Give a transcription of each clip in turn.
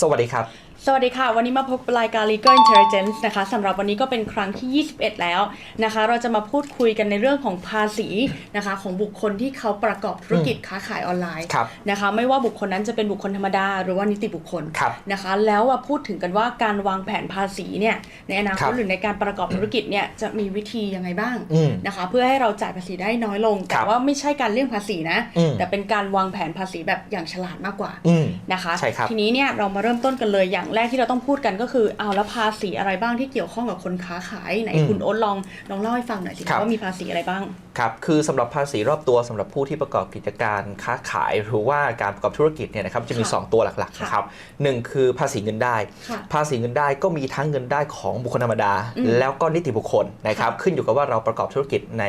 สวัสดีครับ สวัสดีค่ะ วันนี้มาพบกับรายการ Legal Intelligence นะคะสำหรับวันนี้ก็เป็นครั้งที่ 21 แล้วนะคะ เราจะมาพูดคุยกันในเรื่องของภาษีนะคะ ของบุคคลที่เขาประกอบธุรกิจค้าขายออนไลน์ครับนะคะ ไม่ว่าบุคคลนั้นจะเป็นบุคคลธรรมดา หรือว่านิติบุคคลครับนะคะ แล้วว่าพูดถึงกันว่าการวางแผนภาษีเนี่ยในอนาคครัตบหรือในการประกอบธุรกิจเนี่ยจะมีวิธียังไงบ้างอืมนะคะ เพื่อให้เราจ่ายภาษีได้น้อยลงคแต่รับว่าไม่ใช่การเลี่ยงภาษีนะอืมแต่เป็นการวางแผนภาษีแบบอย่างฉลาดมากกว่าอืมนะคะใช่ครับทีนี้เนี่ยเรามาเริ่มต้นกันเลยอย่างแรกที่เราต้องพูดกันก็คือเอาแล้วภาษีอะไรบ้างที่เกี่ยวข้องกับคนค้าขายไหนอืมคุณโอ๊ตลองลองเล่าให้ฟังหน่อยสิครับว่ามีภาษีอะไรบ้าง ครับคือสำหรับภาษีรอบตัวสำหรับผู้ที่ประกอบกิจการค้าขายหรือว่าการประกอบธุรกิจเนี่ยนะครับจะมีค่ะ2ตัวหลักๆค่ะนะครับหนึ่งคือภาษีเงินได้ค่ะภาษีเงินได้ก็มีทั้งเงินได้ของบุคคลธรรมดาอืมแล้วก็นิติบุคคลนะครับค่ะขึ้นอยู่กับว่าเราประกอบธุรกิจใน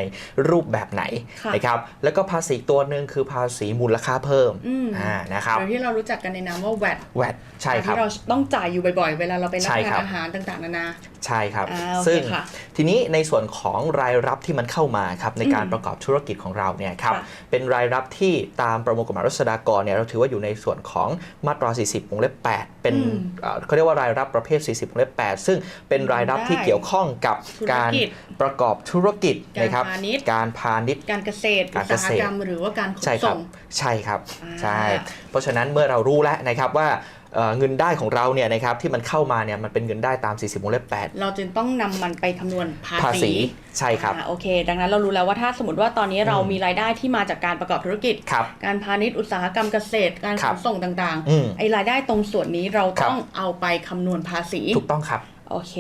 รูปแบบไหนค่ะนะครับแล้วก็ภาษีอีกตัวหนึ่งคือภาษีมูลค่าเพิ่มอืมอ่านะครับหรือที่เรารู้จักกันในนามว่า VAT แวดใช่ครับที่เราต้องจ่ายอยู่บ่อยๆ เวลาเราไปรับใช่ประครัทาบนอาหารต่างๆนานาใช่ครับอ่าโอเคซึ่งค่ะ ทีนี้ในส่วนของรายรับที่มันเข้ามาครับในการอืมประกอบธุรกิจของเราเนี่ยครับค่ะเป็นรายรับที่ตามประมวลกฎหมายรัษฎากรเนี่ยเราถือว่าอยู่ในส่วนของมาตรา 40วงเล็บ 8 เป็นอืมเอ่อเขาเรียกว่ารายรับประเภท 40วงเล็บ 8 ซึ่งเป็นรายรับที่เกี่ยวข้องกับธุรการกิจประกอบธุรกิจการนะครับพาณิชย์การพาณิชย์การเกษตรการอุเกตษตรสาหกรรมหรือว่าการขนใช่ครับส่งใช่ครับอ่าใช่ เพราะฉะนั้นเมื่อเรารู้แล้วนะครับว่า เอ่อเงินได้ของเราเนี่ยนะครับที่มันเข้ามาเนี่ยมันเป็นเงินได้ตาม 40วงเล็บ8 เราจึงต้องนำมันไปคำนวณภาภาษีใช่ครับอ่าโอเค ดังนั้นเรารู้แล้วว่าถ้าสมมติว่าตอนนี้เราอืมมีรายได้ที่มาจากการประกอบธุรกิจครับการพาณิชย์อุตสาหกรรมเกษตร การคขรับนส่งต่างอืมๆไอ้รายได้ตรงส่วนนี้เราครับต้องเอาไปคำนวณภาษีถูกต้องครับ โอเค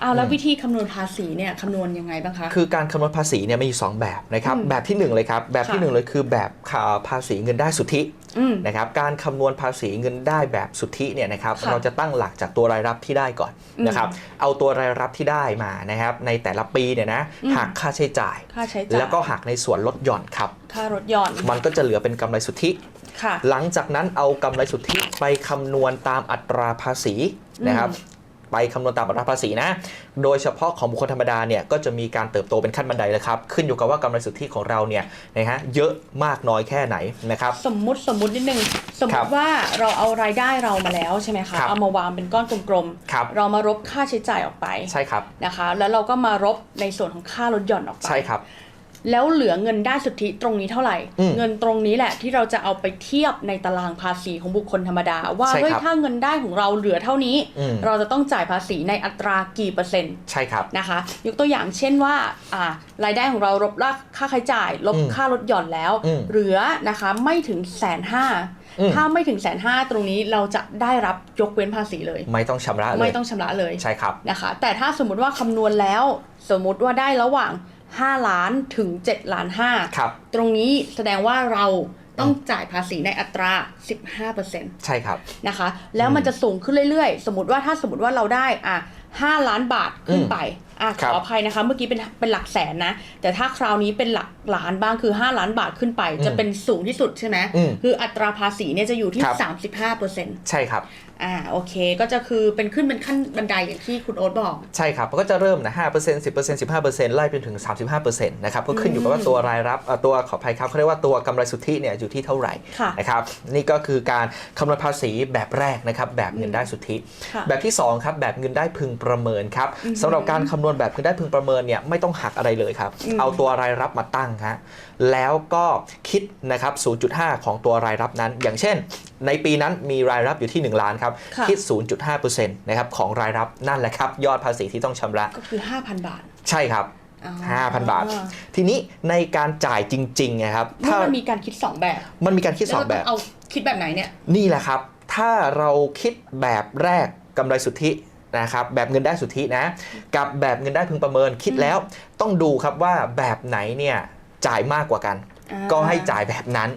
เอาแล้วอืมวิธีคำนวณภาษีเนี่ยคำนวณยังไงบ้างคะ คือการคำนวณภาษีเนี่ยมีอยู่สองแบบนะครับอืมแบบที่หนึ่งเลยครับ แบบที่ค่ะหนึ่งเลยคือแบบภาษีเงินได้สุทธิอืมนะครับการคำนวณภาษีเงินได้แบบสุทธิเนี่ยนะครับค่ะเราจะตั้งหลักจากตัวรายรับที่ได้ก่อนอืมนะครับเอาตัวรายรับที่ได้มานะครับในแต่ละปีเนี่ยนะอืมหักค่าใช้จ่ายค่าใช้จ่าย แล้วก็หักในส่วนลดหย่อนครับค่ารถยนต์มันก็จะเหลือเป็นกำไรสุทธิค่ะหลังจากนั้นเอากำไรสุทธิไปคำนวณตามอัตราภาษีนะครับ ไปคำนวณตามอัตราภาษีนะ โดยเฉพาะของบุคคลธรรมดาเนี่ยก็จะมีการเติบโตเป็นขั้นบันไดเลยครับ ขึ้นอยู่กับว่ากำไรสุทธิของเราเนี่ยนะฮะเยอะมากน้อยแค่ไหนนะครับ สมมุติสมมุตินิดนึง สมมครัติบว่าเราเอารายได้เรามาแล้วใช่ไหมคะครับเอามาวางเป็นก้อนกลมครับ ๆ เรามารบค่าใช้จ่ายออกไปใช่ครับนะคะ แล้วเราก็มารบในส่วนของค่ารถหย่อนออกไป ใช่ครับ แล้วเหลือเงินได้สุทธิตรงนี้เท่าไหร่อืมเงินตรงนี้แหละที่เราจะเอาไปเทียบในตารางภาษีของบุคคลธรรมดา ว่าใช่ครับเฮ้ยถ้าเงินได้ของเราเหลือเท่านี้อืมเราจะต้องจ่ายภาษีในอัตรากี่เปอร์เซ็นต์ใช่ครับนะคะ ยกตัวอย่างเช่นว่าอ่ารายได้ของเราลบค่าใช้จ่าย ลบอืมค่ารถหย่อนแล้วอืมเหลือนะคะไม่ถึงแสนห้าอืมถ้าไม่ถึงแสนห้าตรงนี้เราจะได้รับยกเว้นภาษีเลย ไม่ต้องชำระเลไม่ยต้องชำระเลยใช่ครับนะคะ แต่ถ้าสมมุติว่าคำนวณแล้ว สมมุติว่าได้ระหว่าง 5 ล้านถึง 7 ล้านครับ5ตรงนี้แสดงว่าเราต้องจ่ายภาษีในอัตรา 15%ใช่ครับนะคะ แล้วมันจะสูงขึ้นเรื่อยๆ สมมติว่าถ้าสมมติว่าเราได้อะ5ล้านบาทขึ้นไปอะขครัอบอภัยนะคะ เมื่อกี้เป็นเป็นหลักแสนนะ แต่ถ้าคราวนี้เป็นหลักล้านบ้างคือ 5 ล้านบาทขึ้นไป จะเป็นสูงที่สุดใช่ไหมอืมคืออัตราภาษีเนี่ยจะอยู่ที่ครับ35%ใช่ครับ อ่าโอเคก็จะคือเป็นขึ้นเป็นขั้นบันไดอย่างที่คุณโอ๊ตบอก ใช่ครับมันก็จะเริ่มนะ5% 10% 15%ไล่ไปถึง35%นะครับก็ขึ้นอยู่กับว่าตัวรายรับเอ่อตัวขออภัยครับเขาเรียกว่าตัวกำไรสุทธิเนี่ยอยู่ที่เท่าไหร่ค่ะนะครับนี่ก็คือการคำนวณภาษีแบบแรกนะครับแบบเงินได้สุทธิค่ะแบบที่2ครับแบบเงินได้พึงประเมินครับสำหรับการคำนวณแบบเงินได้พึงประเมินเนี่ยไม่ต้องหักอะไรเลยครับอืมเอาตัวรายรับมาตั้งฮะแล้วก็คิดนะครับ 0.5 ของตัวรายรับนั้น อย่างเช่น ในปีนั้นมีรายรับอยู่ที่ 1 ล้านครับค่ะคิด 0.5%นะครับของรายรับนั่นแหละครับ ยอดภาษีที่ต้องชำระ ก็คือ 5,000 บาท ใช่ครับอ๋อ5,000 บาท ทีนี้ในการจ่ายจริงๆนะครับนี่ถ้ามันมีการคิด 2 แบบ มันมีการคิดแล้ว2เราแบต้อบงเอาคิดแบบไหนเนี่ย นี่แหละครับ ถ้าเราคิดแบบแรกกำไรสุทธินะครับแบบเงินได้สุทธินะ กับแบบเงินได้พึงประเมินคิดแล้วต้องดูครับว่าแบบไหนเนี่ย จ่ายมากกว่ากันอ่าก็ให้จ่ายแบบนั้น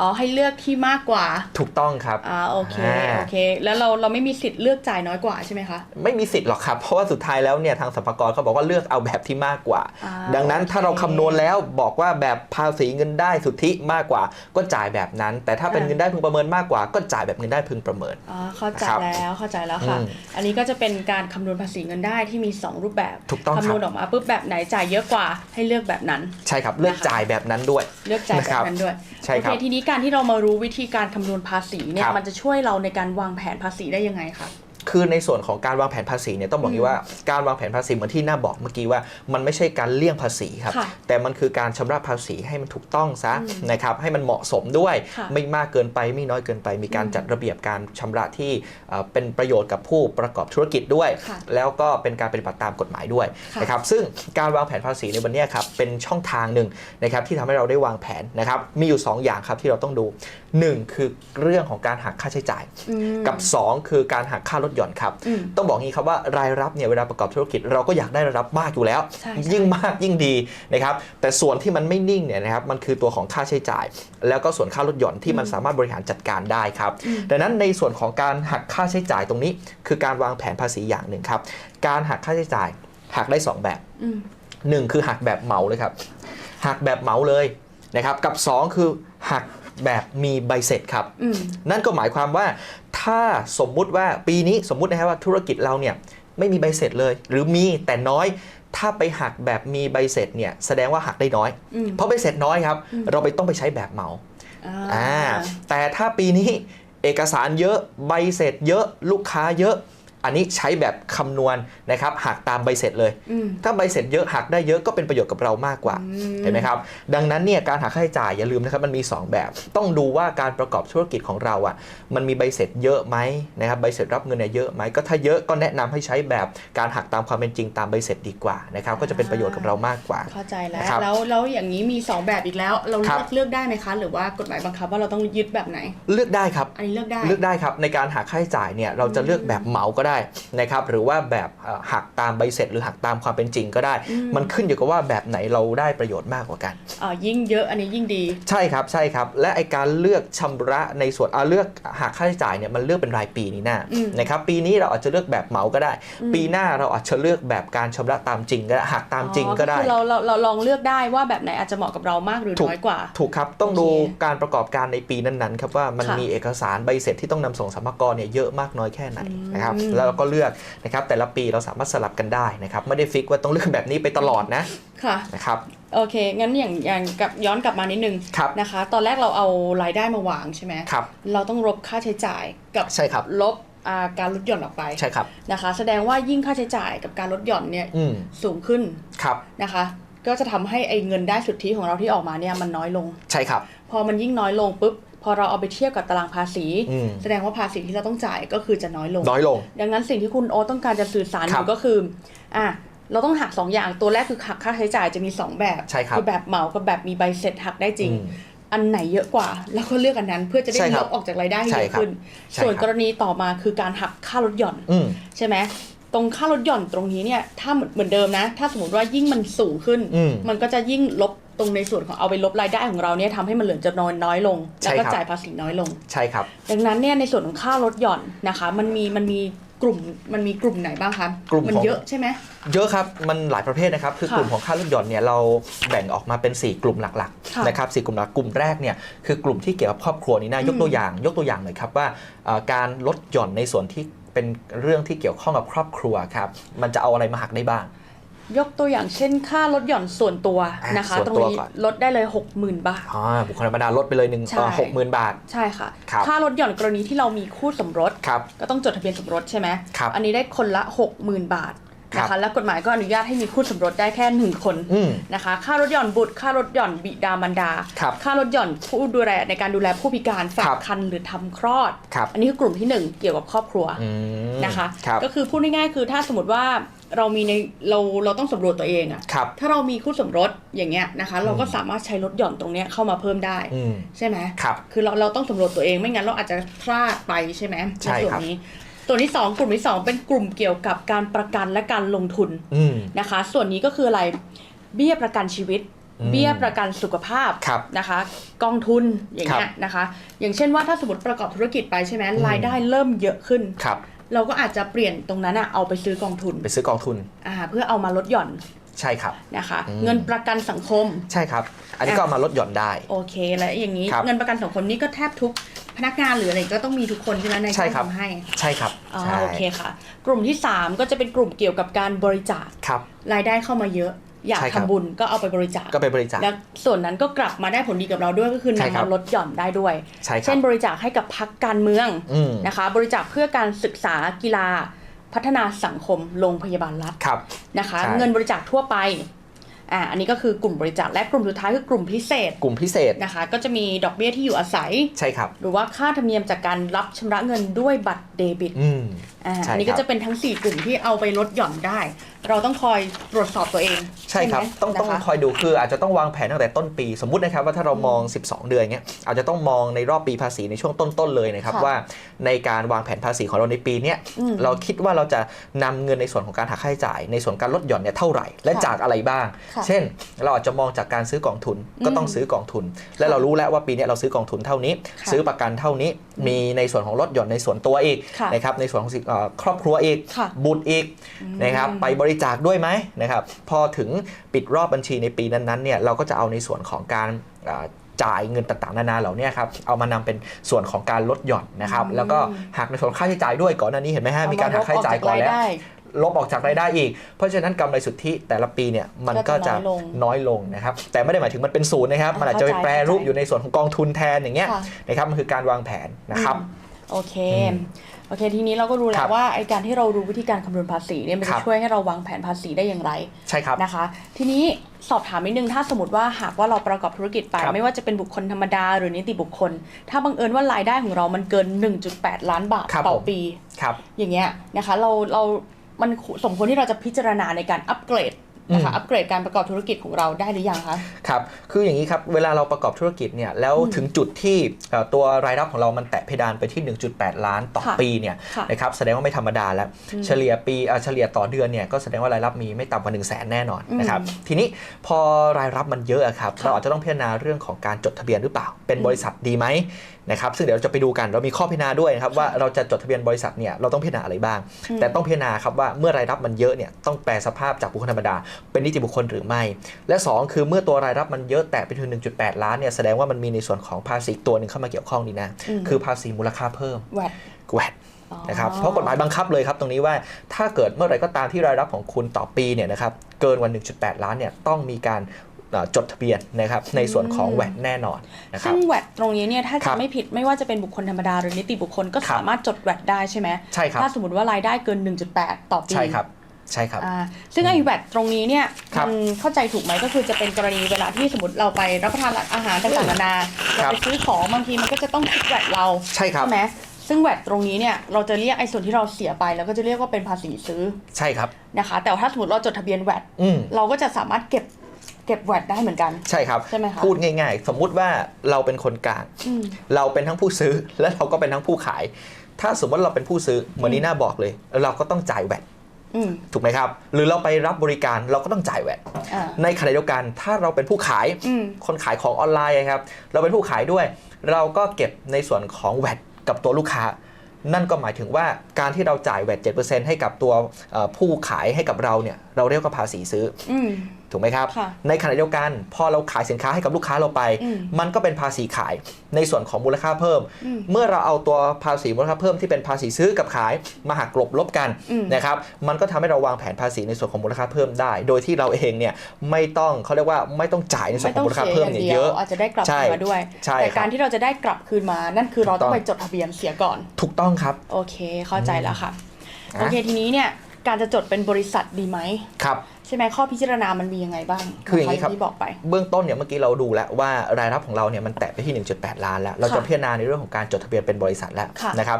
อ๋อให้เลือกที่มากกว่า ถูกต้องครับอ่าโอเคอ่าโอเค แล้วเราเราไม่มีสิทธิ์เลือกจ่ายน้อยกว่าใช่ไหมคะ ไม่มีสิทธิ์หรอกครับ เพราะว่าสุดท้ายแล้วเนี่ยทางสรรพากรเขาบอกว่าเลือกเอาแบบที่มากกว่าอ่าดังนั้นโอเคถ้าเราคำนวณแล้วบอกว่าแบบภาษีเงินได้สุทธิมากกว่า ก็จ่ายแบบนั้น แต่ถ้าเป็นอ่าเงินได้พึงประเมินมากกว่า ก็จ่ายแบบเงินได้พึงประเมินอ๋อเข้าใจครับแล้วเข้าใจแล้วค่ะอืมอันนี้ก็จะเป็นการคำนวณภาษีเงินได้ที่มี 2 รูปแบบถูกต้องครับคำนวณออกมาปุ๊บแบบไหนจ่ายเยอะกว่าให้เลือกแบบนั้น ใช่ครับเลือกนะคะจ่ายแบบนั้นด้วย เลือกลือกจ่ายแบนะครับบนั้นด้วยใช่โอครัเคบทีนี้การที่เรามารู้วิธีการคำนวณภาษีเนี่คยรับ มันจะช่วยเราในการวางแผนภาษีได้ยังไงคะ คือในส่วนของการวางแผนภาษีเนี่ยต้องบอกอย่างนี้ว่าการวางแผนภาษีเหมือนที่หน้าบอกเมื่อกี้ว่า มันไม่ใช่การเลี่ยงภาษีครับ ค่ะแต่มันคือการชำระภาษีให้มันถูกต้องซะนะครับให้มันเหมาะสมด้วย ค่ะไม่มากเกินไปไม่น้อยเกินไป มีการอืมจัดระเบียบการชำระที่เอ่อเป็นประโยชน์กับผู้ประกอบธุรกิจด้วย ค่ะแล้วก็เป็นการปฏิบัติตามกฎหมายด้วยค่ะ นะครับซึ่งการวางแผนภาษีในวันเนี้ยครับเป็นช่องทางหนึ่งนะครับที่ทำให้เราได้วางแผนนะครับมีอยู่2อย่างครับที่เราต้องดู1คือเรื่องของการหักค่าใช้จ่าย อืม กับ 2 คือการหักค่าลดหย่อนครับอืมต้องบอกงี้ครับว่ารายรับเนี่ยเวลาประกอบธุรกิจ เราก็อยากได้รายรับมากอยู่แล้วใช่ใช่ยิ่งมากยิ่งดีนะครับแต่ส่วนที่มันไม่นิ่งเนี่ยนะครับมันคือตัวของค่าใช้จ่าย แล้วก็ส่วนค่าลดหย่อนที่มันสามารถบริหารจัดการได้ครับอืมดังนั้นในส่วนของการหักค่าใช้จ่ายตรงนี้ คือการวางแผนภาษีอย่างหนึ่งครับการหักค่าใช้จ่ายหักได้สองแบบอืมหนึ่งคือหักแบบเหมาเลยครับหักแบบเหมาเลยนะครับกับสองคือหัก แบบมีใบเสร็จครับอืมนั่นก็หมายความว่าถ้าสมมุติว่าปีนี้สมมุตินะครับว่าธุรกิจเราเนี่ยไม่มีใบเสร็จเลย หรือมีแต่น้อยถ้าไปหักแบบมีใบเสร็จเนี่ยแสดงว่าหักได้น้อยอืมเพราะใบเสร็จน้อยครับ เราไปต้องไปใช้แบบเหมาอ่าอ่าแต่ถ้าปีนี้เอกสารเยอะใบเสร็จเยอะลูกค้าเยอะ อันนี้ใช้แบบคำนวณนะครับหักตามใบเสร็จเลยอืมถ้าใบเสร็จเยอะหักได้เยอะก็เป็นประโยชน์กับเรามากกว่าอืมเห็นไหมครับ ดังนั้นเนี่ยการหักค่าใช้จ่ายอย่าลืมนะครับมันมี 2 แบบ ต้องดูว่าการประกอบธุรกิจของเราอะมันมีใบเสร็จเยอะไหมนะครับใบเสร็จรับเงินเนี่ยเยอะไหมก็ถ้าเยอะก็แนะนำให้ใช้แบบการหักตามความเป็นจริงตามใบเสร็จดีกว่านะครับก็จะเป็นประโยชน์กับเรามากกว่าเข้าใจแล้วนะครับแล้วแล้วอย่างนี้มี 2 แบบอีกแล้ว เราครัเลืบอกเลือกได้ไหมคะ หรือว่ากฎหมายบังคับว่าเราต้องยึดแบบไหน เลือกได้ครับอันนี้เลือกได้เลือกได้ครับในการหักค่าใช้จ่ายเนี่ยเราจะเลือกแบบเหมาก็ได้นะครับหรือว่าแบบเอ่อหักตามใบเสร็จ หรือหักตามความเป็นจริงก็ได้อืมมันขึ้นอยู่กับว่าแบบไหนเราได้ประโยชน์มากกว่ากันอ่ายิ่งเยอะอันนี้ยิ่งดี ใช่ครับใช่ครับ และไอการเลือกชำระในส่วนเอาเลือกหักค่าใช้จ่ายเนี่ยมันเลือกเป็นรายปีนี่นาอืมนะครับปีนี้เราอาจจะเลือกแบบเหมาก็ได้อืมปีหน้าเราอาจจะเลือกแบบการชำระตามจริงก็ได้หักตามจริงก็ได้คือเราเราเราลองเลือกได้ว่าแบบไหนอาจจะเหมาะกับเรามากหรือถูกน้อยกว่า ถูกครับต้องโอเคดูการประกอบการในปีนั้นๆครับว่ามันค่ะมีเอกสารใบเสร็จที่ต้องนำส่งสรรพากรเนี่ยเยอะมากน้อยแค่ไหนอืมนะครับแล้วเราก็เลือกนะครับแต่ละปีเราสามารถสลับกันได้นะครับไม่ได้ฟิกว่าต้องเลือกแบบนี้ไปตลอดนะค่ะนะครับโอเค งั้นอย่างอย่างกับย้อนกลับมานิดนึงครับนะคะ ตอนแรกเราเอารายได้มาวางใช่ไหมครับเราต้องลบค่าใช้จ่ายกับใช่ครับลบอ่าการลดหย่อนออกไปใช่ครับนะคะ แสดงว่ายิ่งค่าใช้จ่ายกับการลดหย่อนเนี่ยอืมสูงขึ้นครับนะคะ ก็จะทำให้ไอ้เงินได้สุทธิของเราที่ออกมาเนี่ยมันน้อยลงใช่ครับ พอมันยิ่งน้อยลงปุ๊บ พอเราเอาไปเทียบกับตารางภาษีอืมแสดงว่าภาษีที่เราต้องจ่ายก็คือจะน้อยลง น้อยลง ดังนั้นสิ่งที่คุณโอ๊ตต้องการจะสื่อสารอครับยู่ก็คืออะเราต้องหัก 2 อย่างตัวแรกคือหักค่าใช้จ่ายจะมี 2 แบบใช่ครับอแบบเหมากับแบบมีใบเสร็จหักได้จริงอืมอันไหนเยอะกว่า แล้วก็เลือกอันนั้นเพื่อจะได้ใช่คลรับบออกจากรายได้ให้ใช่เยอะครับขึ้นใช่ส่วนครับกรณีต่อมาคือการหักค่าลดหย่อนอืมใช่ไหมตรงค่าลดหย่อนตรงนี้เนี่ยถ้าเหมือนเหมือนเดิมนะ ถ้าสมมติว่ายิ่งมันสูงขึ้นอืมมันก็จะยิ่งลบ ตรงในส่วนของเอาไปลบรายได้ของเราเนี่ยทำให้มันเหลือจะน้อยน้อยลง แล้วก็ใช่ครับจ่ายภาษีน้อยลง ใช่ครับ ดังนั้นเนี่ยในส่วนของค่าลดหย่อนนะคะ มันมีมันมีกลุ่มมันมีกลุ่มไหนบ้างคะกลุ่มมันของเยอะใช่ไหมเยอะครับมันหลายประเภทนะครับคือค่ะกลุ่มของค่าลดหย่อนเนี่ยเราแบ่งออกมาเป็น 4 กลุ่มหลักค่ะๆนะครับสี่กลุ่มหลักกลุ่มแรกเนี่ยคือกลุ่มที่เกี่ยวกับครอบครัวนี่นะอืมยกตัวอย่าง ยกตัวอย่างหน่อยครับว่าเอ่อการลดหย่อนในส่วนที่เป็นเรื่องที่เกี่ยวข้องกับครอบครัวครับมันจะเอาอะไรมาหักได้บ้าง ยกตัวอย่างเช่นค่าลดหย่อนส่วนตัวอะนะคะส่วนตรงตัวนี้ก่อนลดได้เลย 60,000 บาทอ่าบุคคลธรรมดาลดไปเลยหนึ่งใช่หกหมื่นบาท ใช่ค่ะครับค่าลดหย่อนกรณีที่เรามีคู่สมรสครับก็ต้องจดทะเบียนสมรสใช่ไหมครับอันนี้ได้คนละ 60,000 บาทครันะบคะและกฎหมายก็อนุญาตให้มีคู่สมรสได้แค่หนึ่งคนอืมนะคะ ค่ารถหย่อนบุตร ค่ารถหย่อนบิดามารดาครับค่ารถหย่อนผู้ดูแลในการดูแลผู้พิการฝาครักบคันหรือทำคลอดครับอันนี้คือกลุ่มที่หนึ่งเกี่ยวกับครอบครัวอืมนะคะครับก็คือพูดง่ายๆคือถ้าสมมติว่า เรามีในเราเราต้องสำรวจตัวเองอะครับถ้าเรามีคู่สมรสอย่างเงี้ยนะคะ เราก็สามารถใช้ลดหย่อนตรงเนี้ยเข้ามาเพิ่มได้อืมใช่ไหมครับคือเราเราต้องสำรวจตัวเองไม่งั้นเราอาจจะพลาดไปใช่ไหมใช่ส่วนครับนี้ตัวที่สองกลุ่มที่สองเป็นกลุ่มเกี่ยวกับการประกันและการลงทุนอืมนะคะ ส่วนนี้ก็คืออะไรเบี้ยประกันชีวิตอืมเบี้ยประกันสุขภาพครับนะคะ กองทุนอย่างเงี้ยนะคะ อย่างเช่นว่าถ้าสมมติประกอบธุรกิจไปใช่ไหมอืมรายได้เริ่มเยอะขึ้นครับ เราก็อาจจะเปลี่ยนตรงนั้นอะเอาไปซื้อกองทุนไปซื้อกองทุนอ่าเพื่อเอามาลดหย่อนใช่ครับนะคะอืมเงินประกันสังคมใช่ครับ อันนี้ก็เอามาลดหย่อนได้ โอเคแล้วอย่างนี้ครับเงินประกันสังคมนี่ก็แทบทุกพนักงานหรืออะไรก็ต้องมีทุกคนใช่ไหมในใช่การครับทำให้ใช่ครับอ๋อใช่โอเคค่ะ กลุ่มที่ 3 ก็จะเป็นกลุ่มเกี่ยวกับการบริจาคครับรายได้เข้ามาเยอะ อยากใช่ครับ ทำบุญก็เอาไปบริจาคก็ไปบริจาค แล้วส่วนนั้นก็กลับมาได้ผลดีกับเราด้วยก็คือใช่ครันำบมาลดหย่อนได้ด้วย ใช่ครัเช่บนบริจาคให้กับพักการเมืองอืมนะคะ บริจาคเพื่อการศึกษากีฬา พัฒนาสังคมโรงพยาบาลรัฐครับ นะคะ ใช่ เงินบริจาคทั่วไปอ่าอันนี้ก็คือกลุ่มบริจาคและกลุ่มสุดท้ายคือกลุ่มพิเศษกลุ่มพิเศษนะคะ ก็จะมีดอกเบี้ยที่อยู่อาศัย ใช่ครับ หรือว่าค่าธรรมเนียมจากการรับชำระเงินด้วยบัตรเดบิตอืม อ่าใช่อันนี้ครัก็บจะเป็นทั้ง 4 กลุ่มที่เอาไปลดหย่อนได้ เราต้องคอยตรวจสอบตัวเองใช่ครับไหมต้องต้องนะคะคอยดูคืออาจจะต้องวางแผนตั้งแต่ต้นปี สมมุตินะครับว่าถ้าเรามอง 12 เดือนเงี้ยอาจจะต้องมองในรอบปีภาษีในช่วงต้นๆเลยนะครับค่ะว่าในการวางแผนภาษีของเราในปีเนี้ยอืมเราคิดว่าเราจะนำเงินในส่วนของการหักค่าใช้จ่าย ในส่วนการลดหย่อนเนี่ยเท่าไหร่ และค่ะจากอะไรบ้างค่ะเช่น เราอาจจะมองจากการซื้อกองทุนก็ต้องอืมซื้อกองทุน และเรารู้แล้วว่าปีเนี้ยเราซื้อกองทุนเท่านี้ค่ะซื้อประกันเท่านี้มีในส่วนของลดหย่อนในส่วนตัวอีกค่ะนะครับในส่วนของสิเอ่อครอบครัวอีก ค่ะบุตรอีกนะครับไปบริจาคด้วยไหมนะครับพอถึงปิดรอบบัญชีในปีนั้นๆเนี่ยเราก็จะเอาในส่วนของการอ่าจ่ายเงินต่างๆ นานาเหล่าเนี้ครับเอามานำเป็นส่วนของการลดหย่อนนะครับอืมแล้วก็หักในส่วนของค่าใช้จ่ายด้วยก่อนหน้านี้เห็นไหมฮะมีการหักค่าใช้จ่ายก่อนแล้วเมลบกจรได้ ลบออกจากรายได้อีก เพราะฉะนั้นกำไรสุทธิแต่ละปีเนี่ยมันก็ก็จะจะน้อยลงน้อยลงนะครับ แต่ไม่ได้หมายถึงมันเป็นศูนย์นะครับอ่ามันอาจจะไปเข้าใจแปรรูปเข้าใจอยู่ในส่วนของกองทุนแทนอย่างเงี้ยค่ะนะครับมันคือการวางแผนนะครับอืมโอเคอืมโอเค ทีนี้เราก็รู้คแล้รัวบว่าไอการที่เรารู้วิธีการคำนวณภาษีเนี่ยมันครัจะบช่วยให้เราวางแผนภาษีได้อย่างไร ใช่ครับนะคะ ทีนี้สอบถามนิดนึงถ้าสมมติว่าหากว่าเราประกอบธุรกิจไปครับไม่ว่าจะเป็นบุคคลธรรมดาหรือนิติบุคคล ถ้าบังเอิญว่ารายได้ของเรามันเกิน 1.8 ล้านบาทครับต่อผมปีครับอย่างเงี้ยนะคะเราเรา มันสมควรที่เราจะพิจารณาในการอัปเกรดนะคะอืมอัปเกรดการประกอบธุรกิจของเราได้หรือยังคะครับคืออย่างนี้ครับเวลาเราประกอบธุรกิจเนี่ยแล้วถึงจุดที่เอ่อตัวรายรับของเรามันแตะเพดานไปที่ 1.8 ล้านต่อค่ะปีเนี่ยค่ะนะครับแสดงว่าไม่ธรรมดาแล้วอืมเฉลี่ยปีเอ่อเฉลี่ยต่อเดือนเนี่ยก็แสดงว่ารายรับมีไม่ต่ำกว่า1 0 0 0 0แสนแน่นอนนะครับอืมทีนี้พอรายรับมันเยอะอะครับค่ะเราอาจจะต้องพิจารณาเรื่องของการจดทะเบียนหรือเปล่า เป็นอืมบริษัทดีไหม นะครับซึ่งเดี๋ยวเราจะไปดูกันเรามีข้อพิจารณาด้วยนะครับว่าเราจะจดทะเบียนบริษัทเนี่ยเราต้องพิจารณาอะไรบ้างอืมแต่ต้องพิจารณาครับว่าเมื่อรายรับมันเยอะเนี่ยต้องแปลสภาพจากบุคคลธรรมดา เป็นนิติบุคคลหรือไม่ และ 2 คือเมื่อตัวรายรับมันเยอะแต่ไปถึง 1.8 ล้านเนี่ยแสดงว่ามันมีในส่วนของภาษีตัวหนึ่งเข้ามาเกี่ยวข้องนี่นะอืมคือภาษีมูลค่าเพิ่มแวดแวดนะครับเพราะกฎหมายบังคับเลยครับตรงนี้ว่าถ้าเกิดเมื่อไหรก็ตามที่รายรับของคุณต่อปีเนี่ยนะครับเกินกว่า1.8 ล้านเนี่ยต้องมีการเอ่อ จดทะเบียนนะครับในส่วนของแวดแน่นอนนะครับซึ่งแวดตรงนี้เนี่ยถ้าครัจะบไม่ผิดไม่ว่าจะเป็นบุคคลธรรมดาหรือนิติบุคคลก็ครับสามารถจดแวดได้ใช่ไหมใช่ครับถ้าสมมติว่ารายได้เกิน 1.8 ต่อปีใช่ครับใช่ครับอ่าซึ่งไอ้แวดตรงนี้เนี่ยครับมันเข้าใจถูกไหมก็คือจะเป็นกรณีเวลาที่สมมติเราไปรับประทานอาหารต่างๆนานาครัเราบไปซื้อของบางทีมันก็จะต้องคิดแวดเราใช่ครับใช่ไหมซึ่งแวดตรงนี้เนี่ยเราจะเรียกไอ้ส่วนที่เราเสียไปแล้วก็จะเรียกว่าเป็นภาษีซื้อใช่ครับนะคะ แต่ถ้าสมมติเราจดทะเบียนแวดอืมเราก็จะสามารถเก็บ เก็บแวดได้เหมือนกัน ใช่ครับ ใช่ไหมคะพูดง่าย ๆ สมมุติว่าเราเป็นคนกลาง อืม เราเป็นทั้งผู้ซื้อและเราก็เป็นทั้งผู้ขาย ถ้าสมมติเราเป็นผู้ซื้อเหมือนนีน่าบอกเลย เราก็ต้องจ่ายแวดอืมถูกไหมครับ หรือเราไปรับบริการเราก็ต้องจ่ายแวดอ่า ในขณะเดียวกันถ้าเราเป็นผู้ขาย อืม คนขายของออนไลน์อะครับ เราเป็นผู้ขายด้วย เราก็เก็บในส่วนของแวดกับตัวลูกค้า นั่นก็หมายถึงว่าการที่เราจ่ายแวด7%ให้กับตัวเอ่อผู้ขายให้กับเราเนี่ยเราเรียกว่าภาษีซื้อ อืม ถูกไหมครับค่ะในขณะเดียวกัน พอเราขายสินค้าให้กับลูกค้าเราไปอืมมันก็เป็นภาษีขายในส่วนของมูลค่าเพิ่มอืมเมื่อเราเอาตัวภาษีมูลค่าเพิ่มที่เป็นภาษีซื้อกับขายมาหักกลบลบกันอืมนะครับมันก็ทำให้เราวางแผนภาษีในส่วนของมูลค่าเพิ่มได้ โดยที่เราเองเนี่ยไม่ต้องเขาเรียกว่าไม่ต้องจ่ายในส่วนไม่ขอต้องงมูลค่าเสียเพิ่อมย่างเนี่ยเดียเยวอะอาจจะได้กลับใช่คืนมาด้วยใช่แต่ครับการที่เราจะได้กลับคืนมา นั่นคือเราต้องถูกต้องไปจดทะเบียนเสียก่อน ถูกต้องครับโอเคเข้าใจแล้วค่ะอะโอเคทีนี้เนี่ยการจะจดเป็นบริษัทดีไหมครับ ใช่ไหมข้อพิจารณามันมียังไงบ้างคืออย่างนี้นี้ครับ ที่บอกไปเบื้องต้นเนี่ยเมื่อกี้เราดูแล้วว่ารายรับของเราเนี่ยมันแตะไปที่ 1.8 ล้านแล้ว เราจะค่ะพิจารณาในเรื่องของการจดทะเบียนเป็นบริษัทแล้วค่ะนะครับ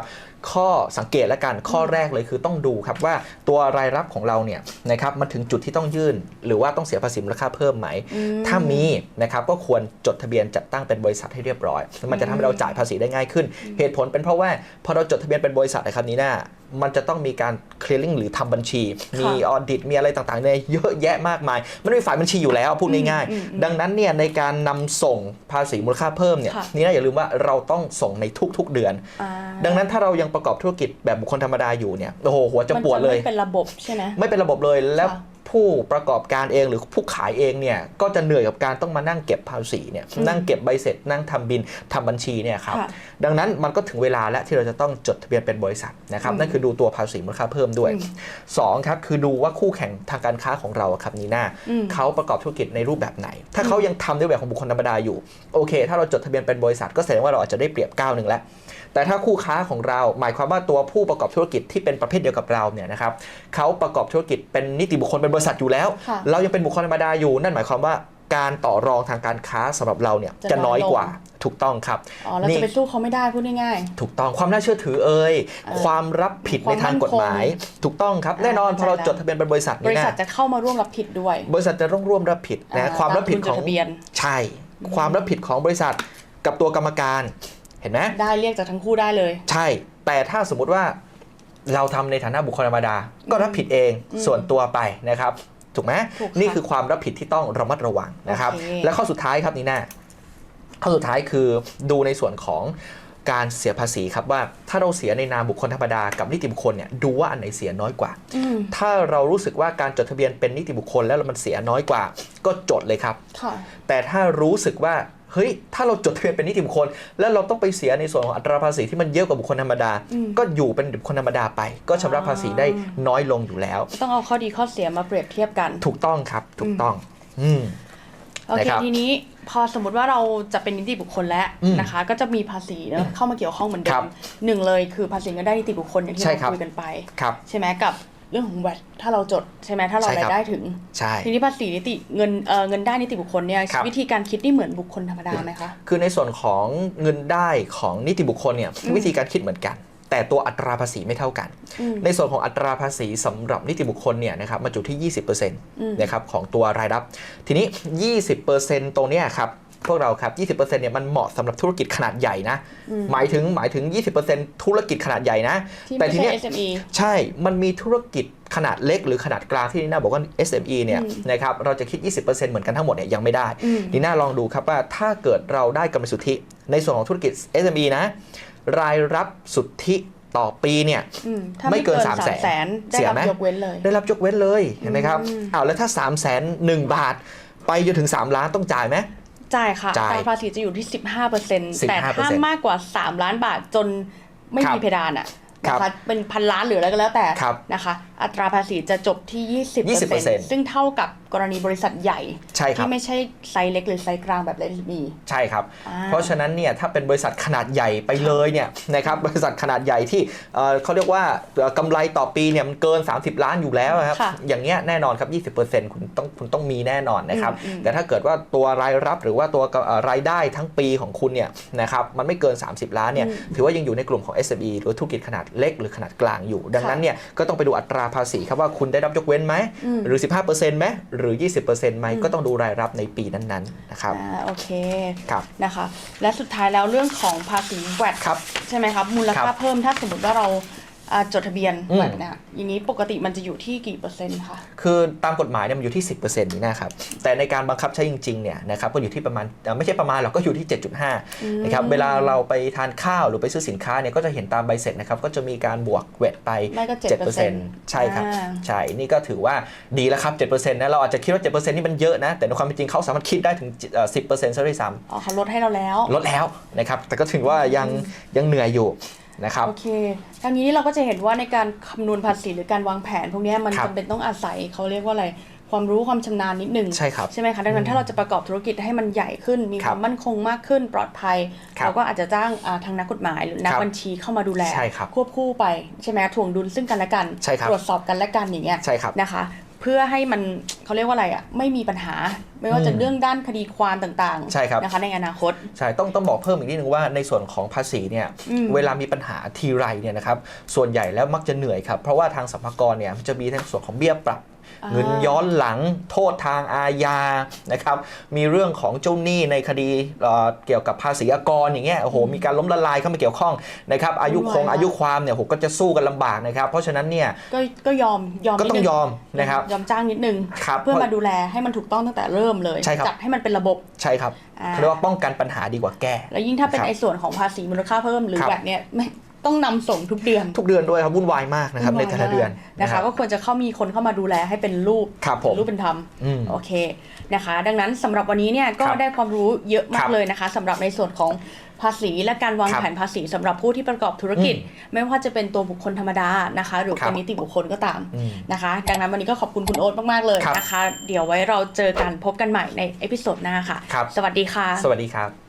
ข้อสังเกตและกันข้อแรกเลยคือต้องดูครับว่าตัวรายรับของเราเนี่ยนะครับมันถึงจุดที่ต้องยื่น หรือว่าต้องเสียภาษีมูลค่าเพิ่มไหมอืมถ้ามีนะครับก็ควรจดทะเบียนจัดตั้งเป็นบริษัทให้เรียบร้อย มันจะทำให้เราจ่ายภาษีได้ง่ายขึ้น เหตุผลเป็นเพราะว่าพอเราจดทะเบียนเป็นบริษัทนะครับนี้น่ามันจะต้องมีการ clearing หรือทำบัญชี มีออดิตมีอะไรต่างๆเนี่ยเยอะแยะมากมาย มันมีฝ่ายบัญชีอยู่แล้วพูดง่ายอืมอืมๆดังนั้นเนี่ยในการนำส่งภาษีมูลค่าเพิ่มเนี่ยค่ะนี่น่าอย่าลืมว่าเราต้องส่งในทุกๆเดือนอ่าดังนั้นถ้าเรายังประกอบธุรกิจแบบบุคคลธรรมดาอยู่เนี่ยโอ้โหหัวจะมันปวดเลยไม่เป็นระบบใช่ไหมไม่เป็นระบบเลยแล้วค่ะ ผู้ประกอบการเองหรือผู้ขายเองเนี่ยก็จะเหนื่อยกับการต้องมานั่งเก็บภาษีเนี่ยอืมนั่งเก็บใบเสร็จนั่งทำบินทำบัญชีเนี่ยครับค่ะดังนั้นมันก็ถึงเวลาแล้วที่เราจะต้องจดทะเบียนเป็นบริษัทนะครับอืมนั่นคือดูตัวภาษีมูลค่าเพิ่มด้วยอืมสองครับคือดูว่าคู่แข่งทางการค้าของเราอะครับนีน่าอืมเขาประกอบธุรกิจในรูปแบบไหน ถ้าเขายังทำในแบบของบุคคลธรรมดาอยู่โอเค ถ้าเราจดทะเบียนเป็นบริษัทก็แสดงว่าเราอาจจะได้เปรียบก้าวหนึ่งแล้ว แต่ถ้าคู่ค้าของเราหมายความว่าตัวผู้ประกอบธุรกิจที่เป็นประเภทเดียวกับเราเนี่ยนะครับเขาประกอบธุรกิจเป็นนิติบุคคลเป็นบริษัทอยู่แล้วค่ะเรายังเป็นบุคคลธรรมดาอยู่ นั่นหมายความว่าการต่อรองทางการค้าสำหรับเราเนี่ยจะจะน้อยน้อยลงกว่าถูกต้องครับอ๋อเรานี่จะไปสู้เขาไม่ได้พูดง่ายถูกต้องความน่าเชื่อถือเอ่ยเออความรับผิดควาในมทางกฎหมายมั่นคถูกต้องครับอ่าแน่นอนพอเราเข้าใจแล้วจดทะเบียนเป็นบริษัทๆบนี่ริษัทนะจะเข้ามาร่วมรับผิดด้วย บริษัทจะต้องร่วมรับผิดอ่นะความรับผิดตของทุนจทะเบียนใช่ ความรับผิดของบริษัทกับตัวกรรมการ เห็นไหมได้เรียกจากทั้งคู่ได้เลย ใช่ แต่ถ้าสมมุติว่าเราทำในฐานะบุคคลธรรมดา ก็รับผิดเองอืมส่วนตัวไปนะครับ ถูกไหมถูกค่ะนี่คือความรับผิดที่ต้องระมัดระวังนะครับโอเคและข้อสุดท้ายครับนี่น่าข้อสุดท้ายคือดูในส่วนของการเสียภาษีครับว่าถ้าเราเสียในนามบุคคลธรรมดากับนิติบุคคลเนี่ยดูว่าอันไหนเสียน้อยกว่าอืมถ้าเรารู้สึกว่าการจดทะเบียนเป็นนิติบุคคลแล้วมันเสียน้อยกว่า ก็จดเลยครับค่ะแต่ถ้ารู้สึกว่า เฮ้ย ถ้าเราจดทะเบียนเป็นนิติบุคคล แล้วเราต้องไปเสียในส่วนของอัตราภาษีที่มันเยอะกว่าบุคคลธรรมดาอืมก็อยู่เป็นบุคคลธรรมดาไป ก็ชำระภาษีได้น้อยลงอยู่แล้ว ต้องเอาข้อดีข้อเสียมาเปรียบเทียบกัน ถูกต้องครับ ถูกต้อง อืมโอเคนะครับทีนี้พอสมมติว่าเราจะเป็นนิติบุคคลแล้วอืมนะคะ ก็จะมีภาษีเนอะเข้ามาเกี่ยวข้องเหมือนเดิครัมบหนึ่งเลยคือภาษีเงินได้นิติบุคคลอย่างที่ใช่เราครับคุยกันไปครับใช่ไหมกับ เรื่องของแวดถ้าเราจดใช่ไหมถ้าเราใช่ครัราบยได้ถึงใช่ทีนี้ภาษีนิติเงินเอ่อเงินได้นิติบุคคลเนี่ยครับวิธีการคิดนี่เหมือนบุคคลธรรมดาไหมคะคือในส่วนของเงินได้ของนิติบุคคลเนี่ยอืมวิธีการคิดเหมือนกัน แต่ตัวอัตราภาษีไม่เท่ากันอืมในส่วนของอัตราภาษีสำหรับนิติบุคคลเนี่ยนะครับมาอยู่ที่ 20%มนะครับของตัวรายรับ ทีนี้ 20%ตรงเนี้ยครับ พวกเราครับ 20%เนี่ยมันเหมาะสำหรับธุรกิจขนาดใหญ่นะอืมหมายถึงหมายถึง 20%ธุรกิจขนาดใหญ่นะที่แต่ไม่ทีใช่เนี้ย SME ใช่ มันมีธุรกิจขนาดเล็กหรือขนาดกลางที่นี่น่าบอกว่า SME เนี่ยอืมนะครับเราจะคิด 20%เหมือนกันทั้งหมดเนี่ยยังไม่ได้อืมนี่น่าลองดูครับว่าถ้าเกิดเราได้กำไรสุทธิ ในส่วนของธุรกิจ SME นะ รายรับสุทธิต่อปีเนี่ยอืมถ้าไม่ไม่เกิเกินนสามสามแสนแสนได้เสียรับไหมยกเว้นเลยได้รับยกเว้นเลยเห็นไหมครับอืมอ้าวแล้วถ้า 3 0 0 0 0 0 1บาท ไปจนถึง 3 ล้านต้องจ่ายไหม จ่ายค่ะจ่ายอัตราภาษีจะอยู่ที่ 15%แต่15%ถ้ามากกว่า 3 ล้านบาทจนไม่ครับมีเพดานอะครันะบคะเป็นพันล้านหรืออะไรก็แล้วแต่ครับนะคะอัตราภาษีจะจบที่20% 20%ซึ่งเท่ากับกรณีบริษัทใหญ่ ใช่ครับที่ไม่ใช่ไซส์เล็กหรือไซส์กลางแบบเล็กมีใช่ครับอ่าเพราะฉะนั้นเนี่ยถ้าเป็นบริษัทขนาดใหญ่ไปเลยเนี่ยนะครับบริษัทขนาดใหญ่ที่เอ่อเขาเรียกว่าเอ่อกำไรต่อปีเนี่ยมันเกิน 30 ล้านอยู่แล้วครับค่ะอย่างเงี้ยแน่นอนครับ 20%คุณต้องคุณต้องมีแน่นอนนะครับอืมอืมแต่ถ้าเกิดว่าตัวรายรับหรือว่าตัวเอ่อรายได้ทั้งปีของคุณเนี่ยนะครับมันไม่เกิน 30 ล้านเนี่ยถือว่ายังอยู่ในกลุ่มของ SME หรือธุรกิจขนาดเล็กหรือขนาดกลางอยู่ ดังนั้นเนี่ยก็ต้องไปดูอัตราภาษีครับว่าคุณได้รับยกเว้นไหมอืมหรือ 15%ไหมหรือ 20%ไหมก็ต้องดูรายรับในปีนั้นๆนะครับอ่าโอเคครับนะคะ และสุดท้ายแล้วเรื่องของภาษีแวดครับใช่ไหมครับมูลครัค่าบเพิ่มถ้าสมมติว่าเรา อ่าจดทะเบียนอืมแวดเนี่ยอย่างนี้ปกติมันจะอยู่ที่กี่เปอร์เซ็นต์คะคือตามกฎหมายเนี่ยมันอยู่ที่ 10%นี่นะครับ แต่ในการบังคับใช้จริงๆเนี่ยนะครับก็อยู่ที่ประมาณเอ่อไม่ใช่ประมาณหรอกก็อยู่ที่ 7.5นะครับเวลาเราไปทานข้าวหรือไปซื้อสินค้าเนี่ยก็จะเห็นตามใบเสร็จนะครับก็จะมีการบวกเวทไป ไม่ก็7%ใช่ครับ อ่า ใช่ นี่ก็ถือว่าดีแล้วครับ 7%นะ เราอาจจะคิดว่า 7%นี่มันเยอะนะ แต่ในความเป็นจริงเขาสามารถคิดได้ถึงเอ่อ10%ซะด้วยซ้อ๋อเขาลดให้เราแล้วำลดแล้วนะครับ แต่ก็ถือว่ายังยังเหนื่อยอยู่ นะครับโอเคทางนี้เราก็จะเห็นว่าในการคำนวณภาษีหรือการวางแผน พวกเนี้ยมันครับจำเป็นต้องอาศัยเขาเรียกว่าอะไรความรู้ความชำนาญนิดนึงใช่ครับใช่ไหมคะดังนั้นถ้าเราจะประกอบธุรกิจให้มันใหญ่ขึ้น มีคครับวามมั่นคงมากขึ้นปลอดภัยครับเราก็อาจจะจ้างอ่าทางนักกฎหมายหรือนักครับบัญชีเข้ามาดูแลใช่ครับควบคู่ไปใช่ไหมถ่วงดุลซึ่งกันและกันใช่ครับตรวจสอบกันและกันอย่างเงี้ยใช่ครับนะคะเพื่อให้มันเขาเรียกว่าอะไรอะไม่มีปัญหา ไม่ว่าจะอืมเรื่องด้านคดีความต่างใช่ครับนะคะในอนาคตใช่ต้องต้องบอกเพิ่มอีกนิดนึงว่าในส่วนของภาษีเนี่ยอืมเวลามีปัญหาทีไรเนี่ยนะครับส่วนใหญ่แล้วมักจะเหนื่อยครับเพราะว่าทางสรรพากรเนี่ยมันจะมีทั้งส่วนของเบี้ยปรับอ่า เงินย้อนหลังโทษทางอาญานะครับมีเรื่องของเจ้าหนี้ในคดีเอ่อเกี่ยวกับภาษีอากรอย่างเงี้ยโอ้โหมีการล้มละลายเข้ามาเกี่ยวข้องนะครับอายุคงวุ่นวายมากอายุความเนี่ยโหก็จะสู้กันลำบากนะครับเพราะฉะนั้นเนี่ยก็ก็ยอมยอมก็ต้องนิดนึยอมนะครับยอมจ้างนิดนึงครับเพื่อมาดูแลให้มันถูกต้องตั้งแต่เริ่มเลยใช่ครับจัดให้มันเป็นระบบใช่ครับอ่าเขาเรียกว่าป้องกันปัญหาดีกว่าแก้ แล้วยิ่งถ้าเป็นครับไอ้ส่วนของภาษีมูลค่าเพิ่มหรือครับแบบเนี้ยไม่ ต้องนำส่งทุกเดือน ทุกเดือนด้วยครับวุ่นวายมากนะครับในแต่ละเดือนนะคะรับก็ควรจะเข้ามีคนเข้ามาดูแลให้เป็นรูปครับผมเป็นรูปเป็นธรรมอืมโอเคนะคะ ดังนั้นสำหรับวันนี้เนี่ยก็ครับได้ความรู้เยอะมาคกรับเลยนะคะสำหรับในส่วนของภาษีและการวางครับแผนภาษีสำหรับผู้ที่ประกอบธุรกิจอืมไม่ว่าจะเป็นตัวบุคคลธรรมดานะคะ หรือครับเป็นนิติบุคคลก็ตามอืมนะคะ ดังนั้นวันนี้ก็ขอบคุณคุณโอ๊ตมากๆเลยครับนะคะ เดี๋ยวไว้เราเจอกันพบกันใหม่ในเอพิโซดหน้าค่ะครับสวัสดีค่ะ สวัสดีครับ